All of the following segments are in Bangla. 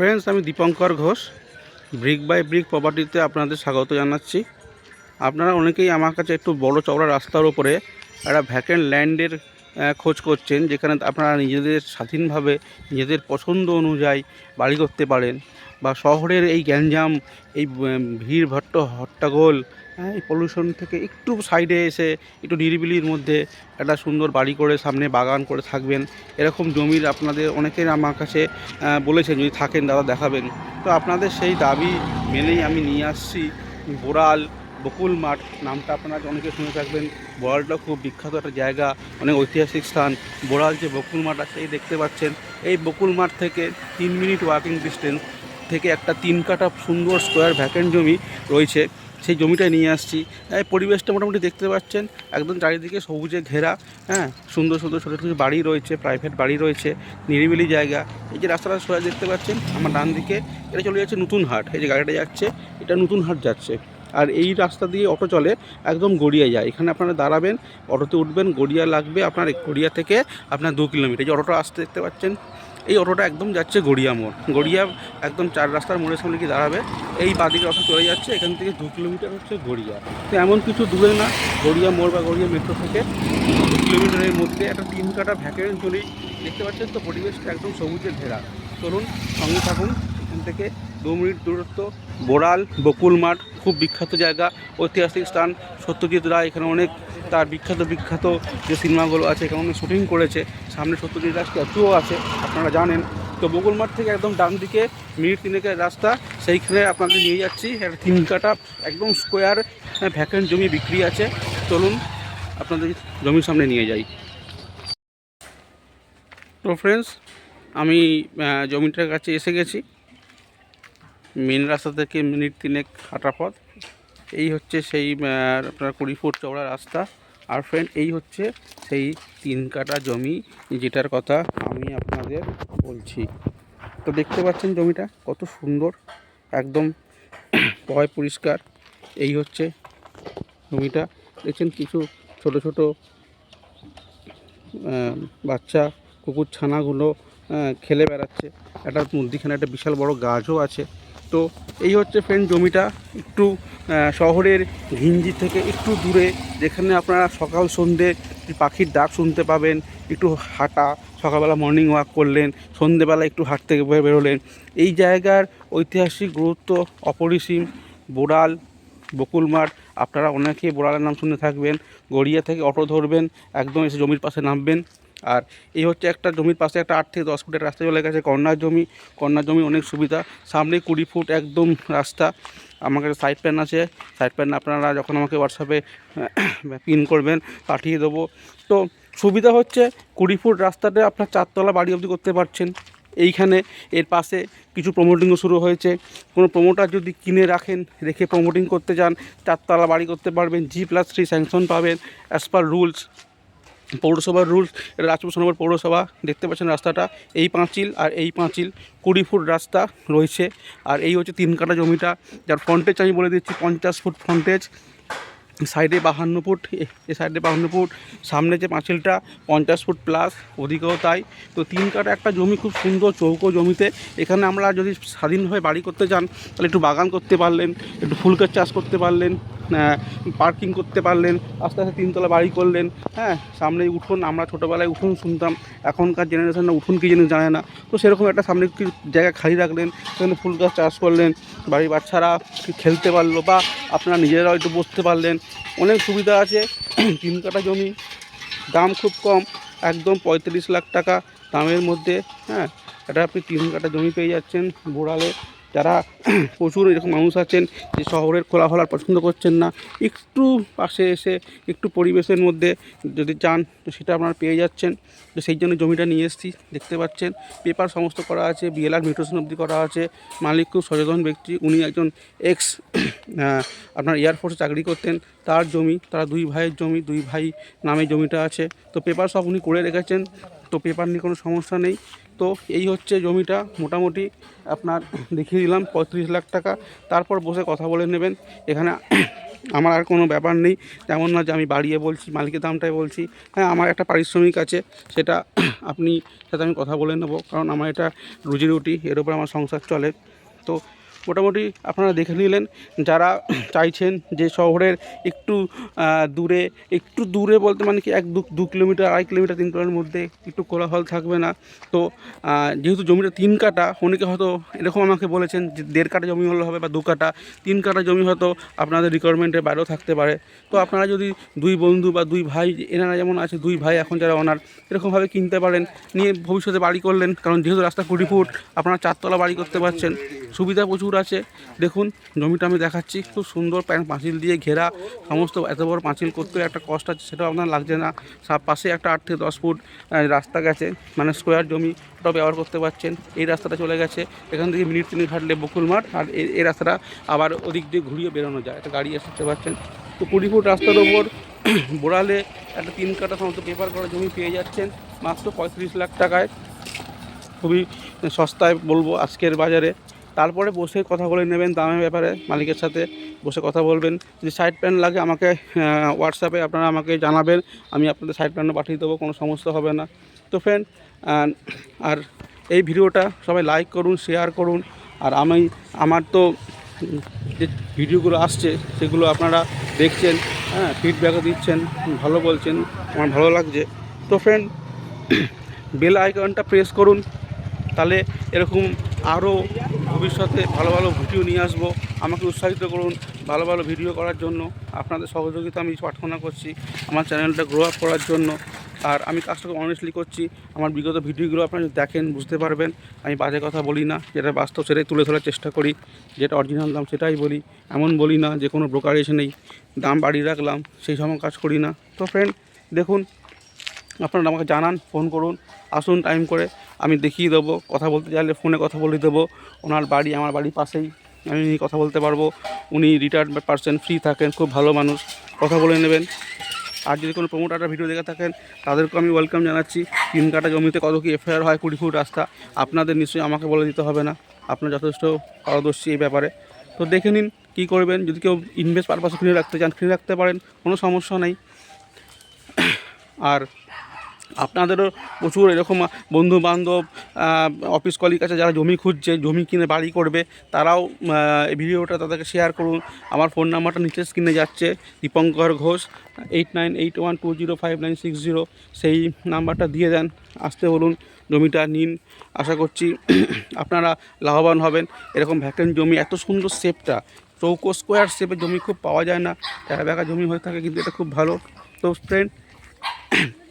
ফ্রেন্ডস আমি Dipankar Ghosh brick by brick প্রপার্টিতে আপনাদের স্বাগত জানাচ্ছি। আপনারা অনেকেই আমার কাছে একটু বড় চওড়া রাস্তার উপরে একটা ভ্যাকেন্ট ল্যান্ডের খোঁজ করছেন, যেখানে আপনারা নিজেদের স্বাধীনভাবে, নিজেদের পছন্দ অনুযায়ী বাড়ি করতে পারেন। বা শহরের এই গ্যাঞ্জাম এই উম, ভিড়ভাট্ট হট্টাগোল হ্যাঁ, এই পলিউশন থেকে একটু সাইডে এসে একটু নিরিবিলির মধ্যে একটা সুন্দর বাড়ি করে সামনে বাগান করে থাকবেন। এরকম জমির আপনাদের অনেকের আমার কাছে বলেছেন যদি থাকেন দাদা দেখাবেন। তো আপনাদের সেই দাবি মেনেই আমি নিয়ে আসছি। বোড়াল বকুল মাঠ নামটা আপনারা অনেকে শুনে থাকবেন। বোড়ালটা খুব বিখ্যাত একটা জায়গা অনেক ঐতিহাসিক স্থান। বোড়াল যে বকুল মাঠ আছে এই দেখতে পাচ্ছেন। এই বকুল মাঠ থেকে তিন মিনিট ওয়াকিং ডিস্টেন্স থেকে একটা তিন কাটা সুন্দর স্কোয়ার ভ্যাকেন্ট জমি রয়েছে, সেই জমিটাই নিয়ে আসছি। এই পরিবেশটা মোটামুটি দেখতে পাচ্ছেন, একদম চারিদিকে সবুজে ঘেরা হ্যাঁ সুন্দর সুন্দর ছোটো ছোটো বাড়ি রয়েছে প্রাইভেট বাড়ি রয়েছে, নিরিবিলি জায়গা। এই যে রাস্তাটা সোজা দেখতে পাচ্ছেন, আমার ডান দিকে, এটা চলে যাচ্ছে নতুন হাট, এই যে গাড়িটা যাচ্ছে, এটা নতুন হাট যাচ্ছে। আর এই রাস্তা দিয়ে অটো চলে, একদম গড়িয়া যায়। এখানে আপনারা দাঁড়াবেন, অটোতে উঠবেন, গড়িয়া লাগবে আপনার গড়িয়া থেকে আপনার দু কিলোমিটার, এই যে অটোটা আসতে দেখতে পাচ্ছেন এই অটোটা একদম যাচ্ছে গড়িয়া মোড়। গড়িয়া একদম চার রাস্তার মোড়ের সামনে কি দাঁড়াবে। এই বাঁদিকে অটো চলে যাচ্ছে, এখান থেকে দু কিলোমিটার হচ্ছে গড়িয়া। তো এমন কিছু দূরে না, গড়িয়া মোড় বা গড়িয়া মেট্রো থেকে দু কিলোমিটারের মধ্যে একটা তিন কাটা ভ্যাকেন্ট চলেই দেখতে পাচ্ছেন তো, পরিবেশটা একদম সবুজে ঘেরা। চলুন সঙ্গে থাকুন। এখান থেকে দু মিনিট দূরত্ব, বোড়াল বকুল মাঠ খুব বিখ্যাত জায়গা, ঐতিহাসিক স্থান। সত্যজিৎ রায় এখানে অনেক, তার বিখ্যাত বিখ্যাত যে সিনেমাগুলো আছে, এখানে অনেক শুটিং করেছে। সামনে সত্যজিৎ রায় স্ট্যাচুও আছে, আপনারা জানেন। তো বকুল মাঠ থেকে একদম ডান দিকে মিনিট তিনেকের রাস্তা, সেইখানে আপনাদের নিয়ে যাচ্ছি। একটা তিন কাটা, একদম স্কোয়ার ভ্যাকেন্ট জমি বিক্রি আছে। চলুন, আপনাদের জমির সামনে নিয়ে যাই। তো ফ্রেন্ডস আমি জমিটার কাছে এসে গেছি। মেন রাস্তা থেকে মিনিট তিনেক হাঁটা পথ। এই হচ্ছে সেই আপনার কুড়ি ফুট চওড়া রাস্তা। আর ফ্রেন্ড এই হচ্ছে সেই তিন কাটা জমি, যেটার কথা আমি আপনাদের বলছি। তো দেখতে পাচ্ছেন জমিটা কত সুন্দর, একদম পয় পরিষ্কার। এই হচ্ছে জমিটা। দেখছেন কিছু ছোট ছোট বাচ্চা কুকুর ছানাগুলো খেলে বেড়াচ্ছে। একটা মধ্যিখানে একটা বিশাল বড় গাছও আছে। তো এই হচ্ছে ফ্রেন্ড জমিটা। একটু শহরের ঘিঞ্জি থেকে একটু দূরে, যেখানে আপনারা সকাল সন্ধে পাখির ডাক শুনতে পাবেন, একটু হাঁটা, সকালবেলা মর্নিং ওয়াক করলেন, সন্ধেবেলা একটু হাঁটতে বেরোলেন। এই জায়গার ঐতিহাসিক গুরুত্ব অপরিসীম, বোড়াল বকুল মাঠ আপনারা অনেকেই বোড়ালের নাম শুনে থাকবেন, গড়িয়া থেকে অটো ধরবেন, একদম এসে জমির পাশে নামবেন। আর এই হচ্ছে একটা জমির পাশে একটা আট থেকে দশ ফুটের রাস্তা চলে গেছে কর্নার জমি। কর্নার জমি অনেক সুবিধা। সামনে কুড়ি ফুট একদম রাস্তা। আমার কাছে সাইড প্যান আছে। সাইড প্যান আপনারা যখন আমাকে হোয়াটসঅ্যাপে পিন করবেন, পাঠিয়ে দেবো। তো সুবিধা হচ্ছে কুড়ি ফুট রাস্তাতে আপনার চারতলা বাড়ি অবধি করতে পারছেন। এইখানে এর পাশে কিছু প্রমোটিংও শুরু হয়েছে। কোনো প্রমোটার যদি কিনে রাখেন, রেখে প্রমোটিং করতে চান, চারতলা বাড়ি করতে পারবেন জি প্লাস থ্রি স্যাংশন পাবেন অ্যাজ পার রুলস পৌরসভার রুলস এটা রাজপুর সোনাপুর পৌরসভা, দেখতে পাচ্ছেন রাস্তাটা, এই পাঁচিল আর এই পাঁচিল কুড়ি ফুট রাস্তা রয়েছে। আর এই হচ্ছে তিন কাটা জমিটা, যার ফ্রন্টেজ আমি বলে দিচ্ছি, পঞ্চাশ ফুট ফ্রন্টেজ সাইডে বাহান্ন ফুট, এ- সাইডে বাহান্ন ফুট, সামনে যে পাঁচিলটা, পঞ্চাশ ফুট প্লাস ওদিকেও তাই। তো তিন কাটা একটা জমি, খুব সুন্দর চৌকো জমিতে। এখানে আমরা যদি স্বাধীনভাবে বাড়ি করতে চান, তাহলে একটু বাগান করতে পারলেন, একটু ফুল চাষ করতে পারলেন। পার্কিং করতে পারলেন, আস্তে আস্তে তিনতলা বাড়ি করলেন হ্যাঁ সামনে উঠোন, আমরা ছোটোবেলায় উঠোন শুনতাম, এখনকার জেনারেশনে উঠোন কী জিনিস জানে না। তো সেরকম একটা সামনে জায়গা খালি রাখলেন, সেখানে ফুল গাছ চাষ করলেন, বাড়ির বাচ্চারা খেলতে পারল বা আপনারা নিজেরাও একটু বসতে পারলেন। অনেক সুবিধা আছে, তিন কাটা জমি, দাম খুব কম, একদম পঁয়ত্রিশ লাখ টাকা দামের মধ্যে হ্যাঁ এটা আপনি তিন কাটা জমি পেয়ে যাচ্ছেন বোড়ালে। যারা প্রচুর এরকম মানুষ আছেন যে শহরের খোলাফলার পছন্দ করছেন না, একটু পাশে এসে একটু পরিবেশের মধ্যে যদি চান তো সেটা আপনারা পেয়ে যাচ্ছেন। তো সেই জন্য জমিটা নিয়ে এসেছি, দেখতে পাচ্ছেন। পেপার সমস্ত করা আছে, বিএলআর মিউটেশন অবধি করা আছে। মালিক খুব সচেতন ব্যক্তি, উনি একজন এক্স আপনার এয়ারফোর্সে চাকরি করতেন। তার জমি, তারা দুই ভাইয়ের জমি, দুই ভাই নামে জমিটা আছে। তো পেপার সব উনি করে রেখেছেন। তো পেপার নিয়ে কোনো সমস্যা নেই। তো এই হচ্ছে জমিটা। মোটামুটি আপনার দেখিয়ে দিলাম, পঁয়ত্রিশ লাখ টাকা। তারপর বসে কথা বলে নেবেন। এখানে আমার আর কোনো ব্যাপার নেই। তেমন না যে আমি বাড়িয়ে বলছি, মালিকের দামটাই বলছি। হ্যাঁ আমার একটা পারিশ্রমিক আছে, সেটা আপনি সাথে আমি কথা বলে নেব। কারণ আমার এটা রুজি রুটি, এর উপর আমার সংসার চলে। তো মোটামুটি আপনারা দেখে নিলেন যারা চাইছেন যে শহরের একটু দূরে একটু দূরে বলতে মানে কি এক দু দু কিলোমিটার, আড়াই কিলোমিটার, তিন কিলোমিটার মধ্যে একটু কোলাহল থাকবে না। তো যেহেতু জমিটা তিন কাটা অনেকে হয়তো এরকম আমাকে বলেছেন যে দেড় কাটা জমি হলে হবে বা দু কাটা তিন কাটা জমি হয়তো আপনাদের রিকোয়ারমেন্টের বাইরেও থাকতে পারে। তো আপনারা যদি দুই বন্ধু বা দুই ভাই, এনারা যেমন আছে, দুই ভাই এখন যারা ওনার এরকমভাবে কিনতে পারেন, নিয়ে ভবিষ্যতে বাড়ি করলেন। কারণ যেহেতু রাস্তা কুড়ি ফুট, আপনারা চারতলা বাড়ি করতে পারছেন। সুবিধা প্রচুর আছে। দেখুন, জমিটা আমি দেখাচ্ছি, খুব সুন্দর পাঁচিল দিয়ে ঘেরা। সমস্ত এত বড় পাঁচিল করতে একটা কষ্ট আছে, সেটাও আপনার লাগছে না। পাশে একটা আট থেকে দশ ফুট রাস্তা গেছে মানে স্কোয়ার জমি, ওটাও ব্যবহার করতে পারছেন। এই রাস্তাটা চলে গেছে। এখান থেকে মিনিট তিনিক ঘাটলে বকুল মাঠ, আর এই রাস্তাটা আবার ওদিক দিয়ে ঘুরিয়ে বেরোনো যায়। একটা গাড়ি আসতে পারছেন তো কুড়ি ফুট রাস্তার ওপর বোড়ালে একটা তিন কাটা সমস্ত পেপার করা জমি পেয়ে যাচ্ছেন, মাত্র পঁয়ত্রিশ লাখ টাকায়। খুবই সস্তায় বলব আজকের বাজারে। তারপরে বসে কথা বলে নেবেন দামের ব্যাপারে, মালিকের সাথে বসে কথা বলবেন। যদি সাইড প্ল্যান লাগে আমাকে হোয়াটসঅ্যাপে আপনারা আমাকে জানাবেন, আমি আপনাদের সাইড প্ল্যানও পাঠিয়ে দেবো, কোনো সমস্যা হবে না। তো ফ্রেন্ড আর এই ভিডিওটা সবাই লাইক করুন শেয়ার করুন। আর আমি, আমার তো যে ভিডিওগুলো আসছে, সেগুলো আপনারা দেখছেন হ্যাঁ ফিডব্যাকও দিচ্ছেন, ভালো বলছেন, আমার ভালো লাগছে। তো ফ্রেন্ড বেল আইকনটা প্রেস করুন, তাহলে এরকম আরও ভবিষ্যতে ভালো ভালো ভিডিও নিয়ে আসব। আমাকে উৎসাহিত করুন ভালো ভালো ভিডিও করার জন্য। আপনাদের সহযোগিতা আমি প্রার্থনা করছি আমার চ্যানেলটা গ্রো আপ করার জন্য। আর আমি কাজটাকে অনেস্টলি করছি, আমার বিগত ভিডিওগুলো আপনারা দেখেন, বুঝতে পারবেন। আমি বাজে কথা বলি না, যেটা বাস্তব সেটাই তুলে ধরার চেষ্টা করি, যেটা অরিজিনাল দাম সেটাই বলি। এমন বলি না যে কোনো ব্রোকার এসে নেই। দাম বাড়িয়ে রাখলাম, সেই সময় কাজ করি না। তো ফ্রেন্ড দেখুন আপনারা আমাকে জানান, ফোন করুন, আসুন টাইম করে, আমি দেখিয়ে দেবো, কথা বলতে চাইলে ফোনে কথা বলে দেবো, ওনার বাড়ি, আমার বাড়ির পাশেই আমি কথা বলতে পারব, উনি রিটায়ার্ড পার্সন ফ্রি থাকেন, খুব ভালো মানুষ, কথা বলে নেবেন। আর যদি কোনো প্রমোটাররা ভিডিও দেখে থাকেন, তাদেরকেও আমি ওয়েলকাম জানাচ্ছি। তিন কাটা জমিতে কত কি এফআইআর হয়, কুড়ি ফুট রাস্তা, আপনাদের নিশ্চয়ই আমাকে বলে দিতে হবে না। আপনার যথেষ্ট পারদর্শী এই ব্যাপারে। তো দেখে নিন কী করবেন, যদি কেউ ইনভেস্ট পারপাসে কিনে রাখতে চান কিনে রাখতে পারেন, কোনো সমস্যা নেই। আর আপনাদেরও প্রচুর এরকম বন্ধু বান্ধব অফিস কলিগ আছে যারা জমি খুঁজছে, জমি কিনে বাড়ি করবে, তারাও এই ভিডিওটা তাদেরকে শেয়ার করুন। আমার ফোন নাম্বারটা নিচে স্ক্রিনে যাচ্ছে, Dipankar Ghosh eight nine eight one two zero five nine six zero সেই নাম্বারটা দিয়ে দেন, আসতে বলুন, জমিটা নিন। আশা করছি আপনারা লাভবান হবেন। এরকম ভ্যাকেন্ট জমি, এত সুন্দর শেপটা, চৌকো স্কোয়ার শেপের জমি খুব পাওয়া যায় না টাকা জমি হয়ে থাকে কিন্তু এটা খুব ভালো। তো ফ্রেন্ড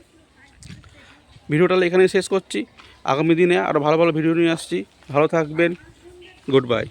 ভিডিওটা এখানে শেষ করছি। আগামী দিনে আরও ভালো ভালো ভিডিও নিয়ে আসছি। ভালো থাকবেন। Good bye